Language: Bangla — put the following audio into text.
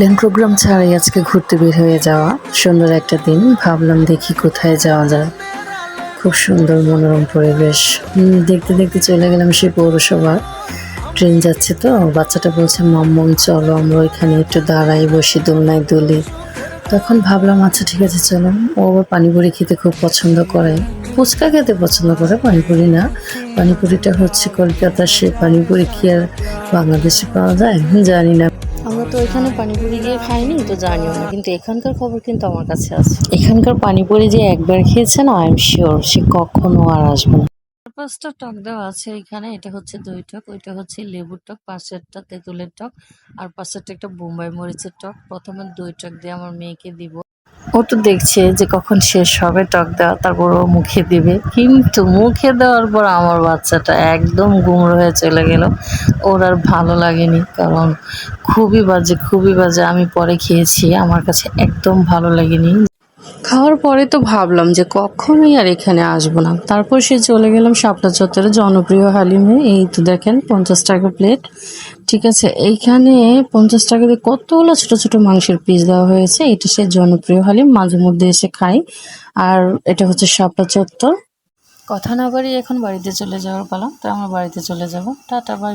প্ল্যান প্রোগ্রাম ছাড়াই আজকে ঘুরতে বের হয়ে যাওয়া। সুন্দর একটা দিন, ভাবলাম দেখি কোথায় যাওয়া যায়। খুব সুন্দর মনোরম পরিবেশ। দেখতে দেখতে চলে গেলাম সেই পৌরসভা ট্রেন যাচ্ছে তো, বাচ্চাটা বলছে মাম্মম চলো, আমরা ওইখানে একটু দাঁড়াই, বসি দোলনায় দুলি। তখন ভাবলাম আচ্ছা ঠিক আছে, চলো। ও আবার পানিপুরি খেতে খুব পছন্দ করে। ফুচকা খেতে পছন্দ করে, পানিপুরি না। পানিপুরিটা হচ্ছে কলকাতার সে পানিপুরি কি আর বাংলাদেশে পাওয়া যায়? জানি না। তো এখানে পানিপুরি গিয়ে খাইনি তো জানিও না। কিন্তু এখানকার খবর কিন্তু আমার কাছে আছে। এখানকার পানিপুরি যে একবার খেয়েছে না আই এম শিওর সে কখনো আর আসবে না। পাঁচটা টক দেওয়া আছে এখানে। এটা হচ্ছে দই টক ওইটা হচ্ছে লেবুর টক পাশেরটা তেঁতুলের টক আর পাশেরটা একটা বোম্বাই মরিচের টক। প্রথমে দই টক দিয়ে আমার মেয়েকে দিব। ও তো দেখছে যে কখন শেষ হবে, টক দেওয়া, তারপর ও মুখে দিবে। কিন্তু মুখে দেওয়ার পর আমার বাচ্চাটা একদম গুমড়ো হয়ে চলে গেল। ওর আর ভালো লাগেনি, কারণ খুবই বাজে খুবই বাজে। আমি পরে খেয়েছি, আমার কাছে একদম ভালো লাগেনি। খাওয়ার পরে তো ভাবলাম যে কখনোই আর এখানে আসব না। তারপর সে চলে গেলাম শাপলা চত্বরে, জনপ্রিয় হালিমে এই তো দেখেন, পঞ্চাশ টাকা প্লেট ঠিক আছে, এইখানে পঞ্চাশ টাকা দিয়ে কতগুলো ছোট ছোট মাংসের পিস দেওয়া হয়েছে, এটা সে জনপ্রিয় হালিম, মাঝে মধ্যে এসে খাই আর এটা হচ্ছে শাপলা চত্বর। কথা না বাড়ি এখন বাড়িতে চলে যাওয়ার পালা, তো আমরা বাড়িতে চলে যাব। Tata bye.